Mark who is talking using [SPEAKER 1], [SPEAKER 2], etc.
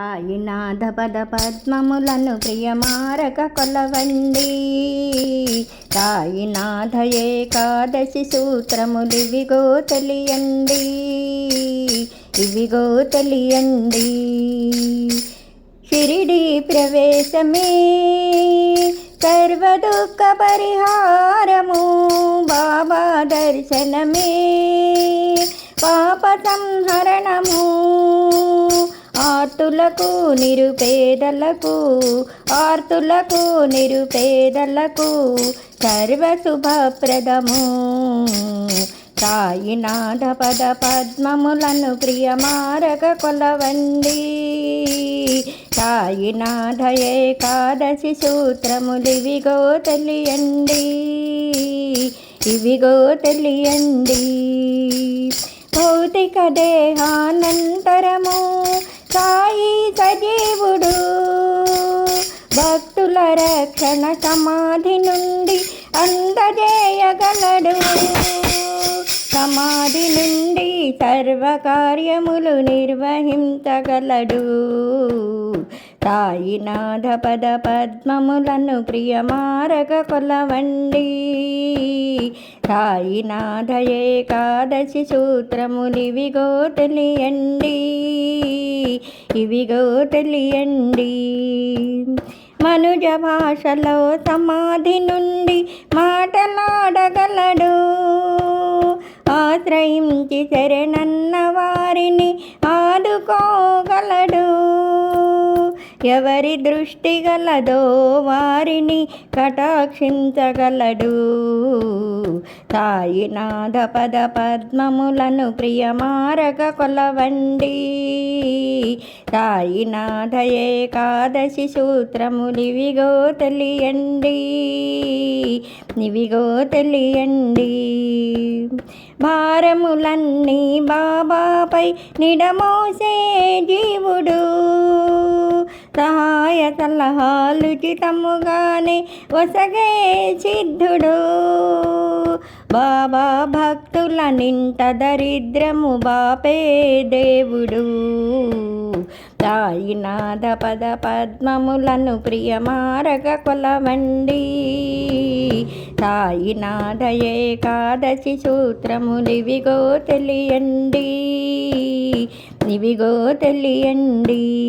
[SPEAKER 1] ఆయునాథ పద పద్మములను ప్రియమారక కొలవండి. సాయినాథ ఏకాదశి సూత్రములివిగో తెలియండి. ఇవిగో తెలియండి. షిరిడి ప్రవేశమే సర్వదుఃఖ పరిహారము. బాబా దర్శనమే పాప సంహరణము. ఆర్తులకు నిరుపేదలకు ఆర్తులకు నిరుపేదలకు సర్వశుభప్రదము సాయినాథ పద పద్మములను ప్రియమారక కొలవండి. సాయినాథ ఏకాదశి సూత్రములివిగో తెలియండి. ఇవిగో తెలియండి. భౌతిక దేహానంతరము సాయి సజీవుడు. భక్తుల రక్షణ సమాధి నుండి అందజేయగలడు. సమాధి నుండి సర్వకార్యములు నిర్వహించగలడు. సాయినాథ పద పద్మములను ప్రియమారక కొలవండి. సాయినాథ ఏకాదశి సూత్రములివిగో తెలియండి. ఇవిగో తెలియండి. మనుజ భాషలో సమాధి నుండి మాటలాడగలడు. ఆశ్రయించి శరణన్న ఎవరి దృష్టి గలదో వారిని కటాక్షించగలడు. సాయినాథ పద పద్మములను ప్రియమారక కొలవండి. సాయినాథ ఏకాదశి సూత్రములివిగో తెలియండి. నివిగో తెలియండి. భారములన్నీ బాబాపై నిడమోసే జీవుడు. సహాయ సలహాలుచితముగానే వసగే సిద్ధుడు. బాబా భక్తుల నింట దరిద్రము బాపే దేవుడు. సాయినాథ పద పద్మములను ప్రియమారక కొలవండి. సాయినాథ ఏకాదశి సూత్రములివిగో తెలియండి. ఇవిగో తెలియండి.